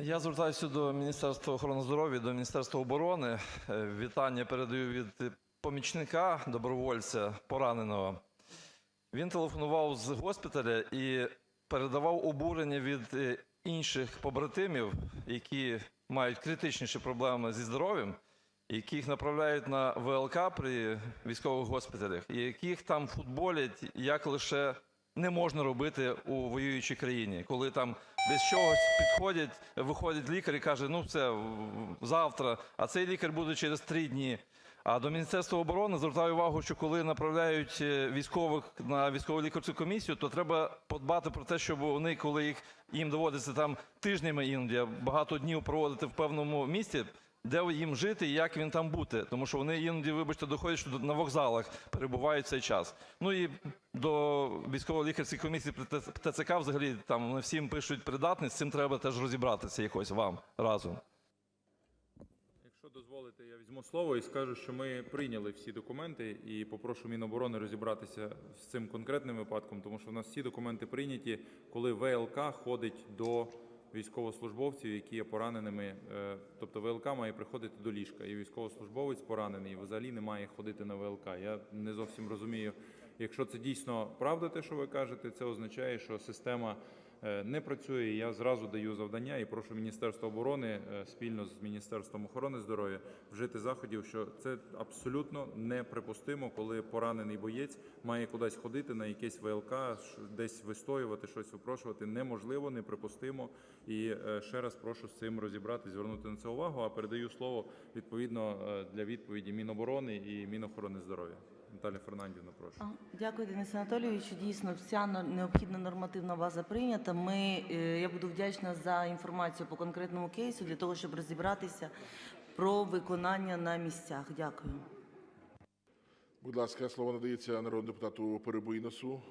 Я звертаюся до Міністерства охорони здоров'я, до Міністерства оборони. Е, Вітання передаю від помічника добровольця пораненого. Він телефонував з госпіталя і передавав обурення від е, інших побратимів, які мають критичніші проблеми зі здоров'ям, яких направляють на ВЛК при військових госпіталях, і яких там футболять, як лише не можна робити у воюючій країні, коли там без чогось підходять, виходить лікар і каже, ну все, завтра, а цей лікар буде через три дні. А до Міністерства оборони звертаю увагу, що коли направляють е, військових на військово лікарську комісію, то треба подбати про те, щоб вони, коли їх їм доводиться там тижнями іноді, багато днів проводити в певному місці, де їм жити і як він там бути. Тому що вони іноді, вибачте, доходять, що на вокзалах перебувають цей час. Ну і до військово-лікарської комісії ТЦК взагалі там вони всім пишуть придатність, з цим треба теж розібратися якось вам разом. Якщо дозволите, я візьму слово і скажу, що ми прийняли всі документи і попрошу Міноборони розібратися з цим конкретним випадком, тому що в нас всі документи прийняті, коли ВЛК ходить до військовослужбовців, які є пораненими. Е, Тобто ВЛК має приходити до ліжка, і військовослужбовець поранений взагалі не має ходити на ВЛК. Я не зовсім розумію, якщо це дійсно правда, те, що ви кажете, це означає, що система не працює. Я зразу даю завдання і прошу Міністерство оборони е, спільно з Міністерством охорони здоров'я вжити заходів, що це абсолютно неприпустимо, коли поранений боєць має кудись ходити на якесь ВЛК, десь вистоювати, щось випрошувати. Неможливо, неприпустимо. І е, ще раз прошу з цим розібратись, звернути на це увагу. А передаю слово відповідно е, для відповіді Міноборони і Мінохорони здоров'я. Наталя Фернандівна, прошу. Дякую, Денис Анатолійович. Дійсно, вся необхідна нормативна база прийнята. Ми, е, я буду вдячна за інформацію по конкретному кейсу для того, щоб розібратися про виконання на місцях. Дякую. Будь ласка, слово надається народному депутату Перебийносу